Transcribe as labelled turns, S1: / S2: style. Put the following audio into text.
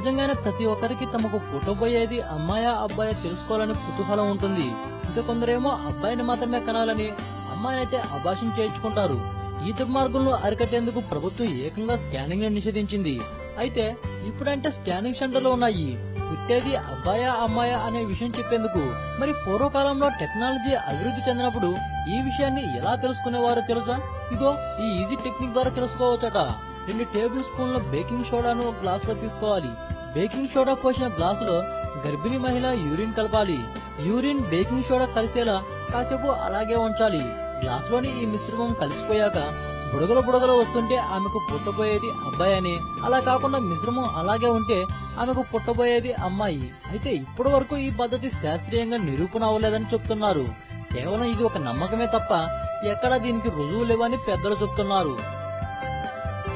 S1: సహజంగానే ప్రతి ఒక్కరికి తమకు పుట్టబోయేది అమ్మాయా అబ్బాయా తెలుసుకోవాలని కుతూహలం ఉంటుంది. ఇంకా కొందరేమో అబ్బాయిని మాత్రమే కనాలని అమ్మాయినైతే అభాషం చేయించుకుంటారు. ఈ దుర్మార్గంలో అరికట్టేందుకు ప్రభుత్వం ఏకంగా స్కానింగ్ నిషేధించింది. అయితే ఇప్పుడంటే స్కానింగ్ సెంటర్లు ఉన్నాయి. పుట్టేది అబ్బాయా అమ్మాయా అనే విషయం చెప్పేందుకు. మరి పూర్వకాలంలో టెక్నాలజీ అభివృద్ధి చెందినప్పుడు ఈ విషయాన్ని ఎలా తెలుసుకునేవారో తెలుసా? ఇదో ఈ ఈజీ టెక్నిక్ ద్వారా తెలుసుకోవచ్చట. రెండు టేబుల్ స్పూన్ల బేకింగ్ సోడాను గ్లాస్లో తీసుకోవాలి. బేకింగ్ సోడా పోసిన గ్లాసులో గర్భిణి గర్భిణీ మహిళ యూరిన్ కలపాలి. యూరిన్ బేకింగ్ సోడా కలిసేలా కాసేపు అలాగే ఉంచాలి. గ్లాస్లోని ఈ మిశ్రమం కలిసిపోయాక బుడగలు బుడగలు వస్తుంటే ఆమెకు పుట్టబోయేది అబ్బాయి అని. అలా కాకుండా మిశ్రమం అలాగే ఉంటే ఆమెకు పుట్టబోయేది అమ్మాయి. అయితే ఇప్పటి వరకు ఈ పద్ధతి శాస్త్రీయంగా నిరూపణ అవ్వలేదని చెప్తున్నారు. కేవలం ఇది ఒక నమ్మకమే తప్ప ఎక్కడా దీనికి రుజువు లేవని పెద్దలు చెప్తున్నారు.